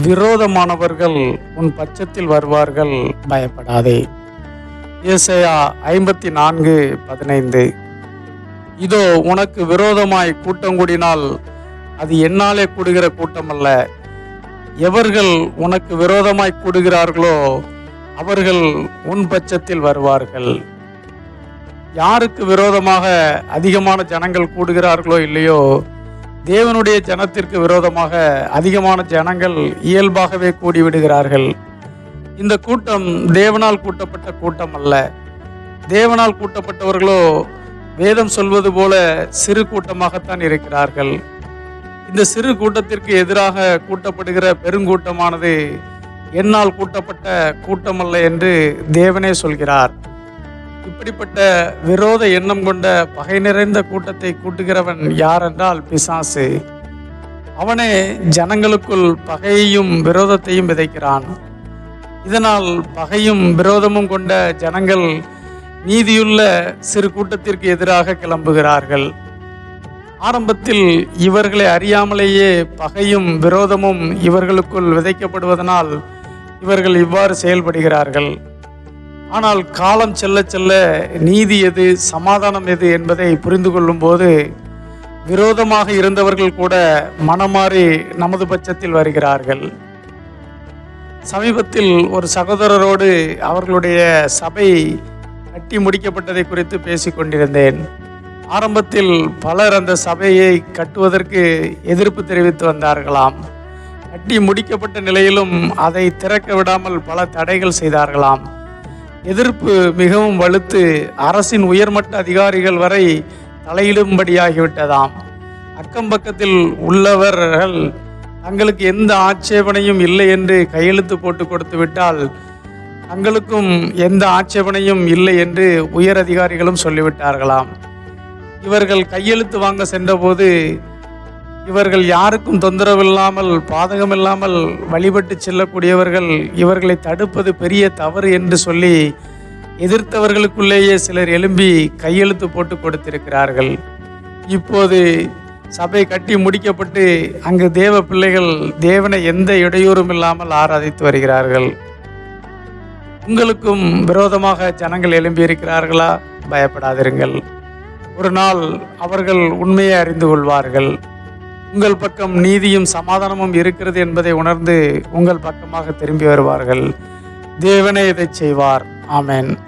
விரோதமானவர்கள் உன் பட்சத்தில் வருவார்கள் பயப்படாதே. ஏசையா ஐம்பத்தி நான்கு பதினைந்து. இதோ உனக்கு விரோதமாய் கூட்டம் கூடினால் அது என்னாலே கூடுகிற கூட்டம் அல்ல எவர்கள் உனக்கு விரோதமாய் கூடுகிறார்களோ அவர்கள் உன் பட்சத்தில் வருவார்கள். யாருக்கு விரோதமாக அதிகமான ஜனங்கள் கூடுகிறார்களோ இல்லையோ தேவனுடைய ஜனத்திற்கு விரோதமாக அதிகமான ஜனங்கள் இயல்பாகவே கூடிவிடுகிறார்கள். இந்த கூட்டம் தேவனால் கூட்டப்பட்ட கூட்டம் அல்ல. தேவனால் கூட்டப்பட்டவர்களோ வேதம் சொல்வது போல சிறு கூட்டமாகத்தான் இருக்கிறார்கள். இந்த சிறு கூட்டத்திற்கு எதிராக கூட்டப்படுகிற பெருங்கூட்டமானது என்னால் கூட்டப்பட்ட கூட்டமல்ல என்று தேவனே சொல்கிறார். இப்படிப்பட்ட விரோத எண்ணம் கொண்ட பகை நிறைந்த கூட்டத்தை கூட்டுகிறவன் யார் என்றால் பிசாசு. அவனே ஜனங்களுக்குள் பகையையும் விரோதத்தையும் விதைக்கிறான். இதனால் பகையும் விரோதமும் கொண்ட ஜனங்கள் நீதியுள்ள சிறு கூட்டத்திற்கு எதிராக கிளம்புகிறார்கள். ஆரம்பத்தில் இவர்களை அறியாமலேயே பகையும் விரோதமும் இவர்களுக்குள் விதைக்கப்படுவதனால் இவர்கள் இவ்வாறு செயல்படுகிறார்கள். ஆனால் காலம் செல்ல செல்ல நீதி எது சமாதானம் எது என்பதை புரிந்து கொள்ளும்போது விரோதமாக இருந்தவர்கள் கூட மனமாறி நமது பட்சத்தில் வருகிறார்கள். சமீபத்தில் ஒரு சகோதரரோடு அவர்களுடைய சபை கட்டி முடிக்கப்பட்டதை குறித்து பேசிக்கொண்டிருந்தேன் ஆரம்பத்தில் பலர் அந்த சபையை கட்டுவதற்கு எதிர்ப்பு தெரிவித்து வந்தார்களாம். கட்டி முடிக்கப்பட்ட நிலையிலும் அதை திறக்க விடாமல் பல தடைகள் செய்தார்களாம். எதிர்ப்பு மிகவும் வலுத்து அரசின் உயர்மட்ட அதிகாரிகள் வரை தலையிடும்படியாகிவிட்டதாம். அக்கம் பக்கத்தில் உள்ளவர்கள் தங்களுக்கு எந்த ஆட்சேபனையும் இல்லை என்று கையெழுத்து போட்டு கொடுத்து விட்டால் தங்களுக்கும் எந்த ஆட்சேபனையும் இல்லை என்று உயர் அதிகாரிகளும் சொல்லிவிட்டார்களாம். இவர்கள் கையெழுத்து வாங்க சென்றபோது இவர்கள் யாருக்கும் தொந்தரவு இல்லாமல் பாதகமில்லாமல் வழிபட்டு செல்லக்கூடியவர்கள் இவர்களை தடுப்பது பெரிய தவறு என்று சொல்லி எதிர்த்தவர்களுக்குள்ளேயே சிலர் எழும்பி கையெழுத்து போட்டு கொடுத்திருக்கிறார்கள். இப்போது சபை கட்டி முடிக்கப்பட்டு அங்கு தேவ பிள்ளைகள் தேவனை எந்த இடையூறும் இல்லாமல் ஆராதித்து வருகிறார்கள். உங்களுக்கும் விரோதமாக ஜனங்கள் எழும்பி இருக்கிறார்களா? பயப்படாதிருங்கள். ஒரு நாள் அவர்கள் உண்மையை அறிந்து கொள்வார்கள். உங்கள் பக்கம் நீதியும் சமாதானமும் இருக்கிறது என்பதை உணர்ந்து உங்கள் பக்கமாக திரும்பி வருவார்கள். தேவனே இதை செய்வார். ஆமென்.